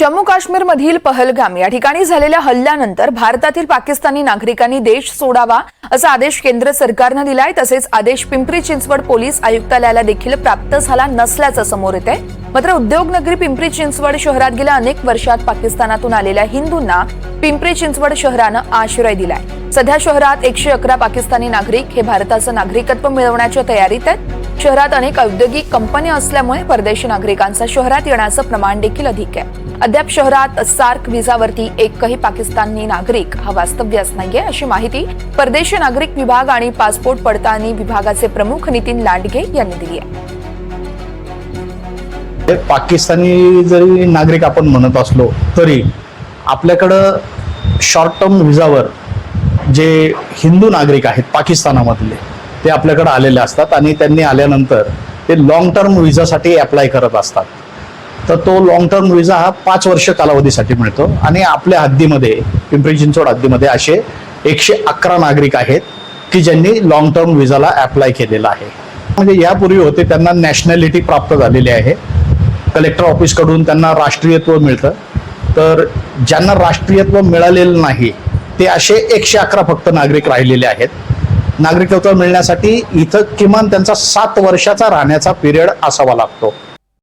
जम्मू काश्मीरमधील पहलगाम या ठिकाणी झालेल्या हल्ल्यानंतर भारतातील पाकिस्तानी नागरिकांनी देश सोडावा असा आदेश केंद्र सरकारनं दिलाय. तसेच आदेश पिंपरी चिंचवड पोलीस आयुक्तालयाला देखील प्राप्त झाला नसल्याचं समोर येत आहे मात्र उद्योगनगरी पिंपरी चिंचवड शहरात गेल्या अनेक वर्षात पाकिस्तानातून आलेल्या हिंदूंना पिंपरी चिंचवड शहरानं आश्रय दिलाय. सध्या शहरात एकशे अकरा पाकिस्तानी नागरिक हे भारताचं नागरिकत्व मिळवण्याच्या तयारीत आहेत. शहरात अनेक औद्योगिक कंपन्या असल्यामुळे परदेशी नागरिकांचं शहरात येण्याचं प्रमाण देखील अधिक आहे. अद्याप शहरात सार्क विजावरती एकही पाकिस्तानी नागरिक हा वास्तव्यास नाहीये अशी माहिती परदेशी नागरिक विभाग आणि पासपोर्ट पडताळणी विभागाचे प्रमुख नितीन लांडगे यांनी दिली आहे. पाकिस्तानी जरी नागरिक आपण म्हणत असलो तरी आपल्याकडं शॉर्ट टर्म व्हिजावर जे हिंदू नागरिक आहेत पाकिस्तानामधले ते आपल्याकडे आलेले असतात आणि त्यांनी आल्यानंतर ते लॉंग टर्म व्हिजासाठी अप्लाय करत असतात. तर तो लॉंग टर्म विजा हा पाच वर्ष कालावधीसाठी मिळतो. आणि आपल्या हद्दीमध्ये पिंपरी चिंचवड हद्दीमध्ये असे एकशे अकरा नागरिक आहेत की ज्यांनी लॉंग टर्म व्हिजाला अप्लाय केलेला आहे. म्हणजे यापूर्वी होते त्यांना नॅशनॅलिटी प्राप्त झालेली आहे. कलेक्टर ऑफिसकडून त्यांना राष्ट्रीयत्व मिळतं. तर ज्यांना राष्ट्रीयत्व मिळालेलं नाही ते असे एकशे अकरा फक्त नागरिक राहिलेले आहेत. नागरिकत्व मिळण्यासाठी इथं किमान त्यांचा सात वर्षाचा राहण्याचा पिरियड असावा लागतो.